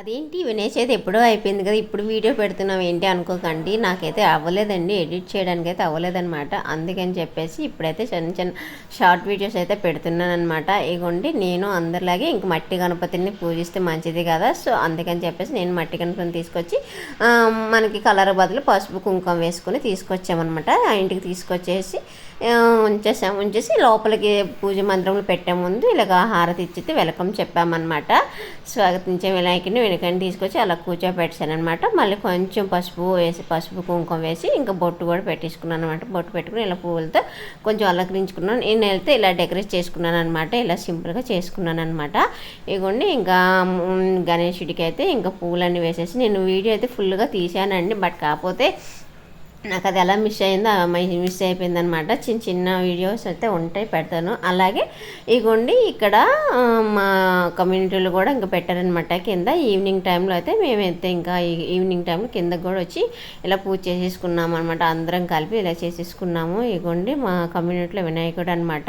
అదేంటి? వినేష్ అయితే ఎప్పుడో అయిపోయింది కదా ఇప్పుడు వీడియో పెడుతున్నాం ఏంటి అనుకోకండి. నాకైతే అవ్వలేదండి ఎడిట్ చేయడానికి అయితే అవ్వలేదన్నమాట. అందుకని చెప్పేసి ఇప్పుడైతే చిన్న చిన్న షార్ట్ వీడియోస్ అయితే పెడుతున్నాను అనమాట ఇగోండి నేను అందరిలాగే ఇంక మట్టి గణపతిని పూజిస్తే మంచిది కదా. సో అందుకని చెప్పేసి నేను మట్టి గణపతిని తీసుకొచ్చి మనకి కలర్ బదులు పసుపు కుంకుమ వేసుకొని తీసుకొచ్చామన్నమాట. ఆ ఇంటికి తీసుకొచ్చేసి ఉంచేసాం ఉంచేసి లోపలికి పూజ మంత్రములు పెట్టే ముందు ఇలాగ హారతి ఇచ్చితే వెల్కమ్ చెప్పామన్నమాట. స్వాగతించే వినాయకుడిని వెనకని తీసుకొచ్చి అలా కూర్చోపెట్టాను అనమాట మళ్ళీ కొంచెం పసుపు వేసి పసుపు కుంకుమ వేసి ఇంకా బొట్టు కూడా పెట్టేసుకున్నాను అనమాట బొట్టు పెట్టుకుని ఇలా పువ్వులతో కొంచెం అలంకరించుకున్నాను. నేను వెళ్తే ఇలా డెకరేట్ చేసుకున్నాను అనమాట ఇలా సింపుల్గా చేసుకున్నాను అనమాట ఇగోండి ఇంకా గణేషుడికి అయితే ఇంకా పువ్వులన్నీ వేసేసి నేను వీడియో అయితే ఫుల్గా తీసానండి బట్ కాకపోతే నాకు అది ఎలా మిస్ అయిందో మిస్ అయిపోయిందనమాట చిన్న చిన్న వీడియోస్ అయితే ఉంటాయి పెడతాను. అలాగే ఇగోండి ఇక్కడ మా కమ్యూనిటీలో కూడా ఇంకా పెట్టారనమాట కింద ఈవినింగ్ టైంలో అయితే మేమైతే ఇంకా ఈ- ఈవినింగ్ టైంలో కిందకు కూడా వచ్చి ఇలా పూజ చేసేసుకున్నాము అనమాట అందరం కలిపి ఇలా చేసేసుకున్నాము. ఇగోండి మా కమ్యూనిటీలో వినాయకుడు అనమాట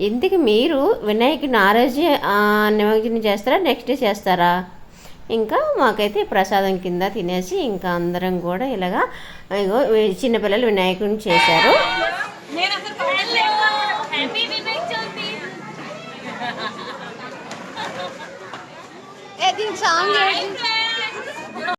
ఇందుకు మీరు వినాయకుడిని ఆ రోజే నిమజ్జనం చేస్తారా నెక్స్ట్ డే చేస్తారా? ఇంకా మాకైతే ప్రసాదం కింద తినేసి ఇంకా అందరం కూడా ఇలాగా ఇగో చిన్నపిల్లలు వినాయకుడిని చేశారు. సాంగ్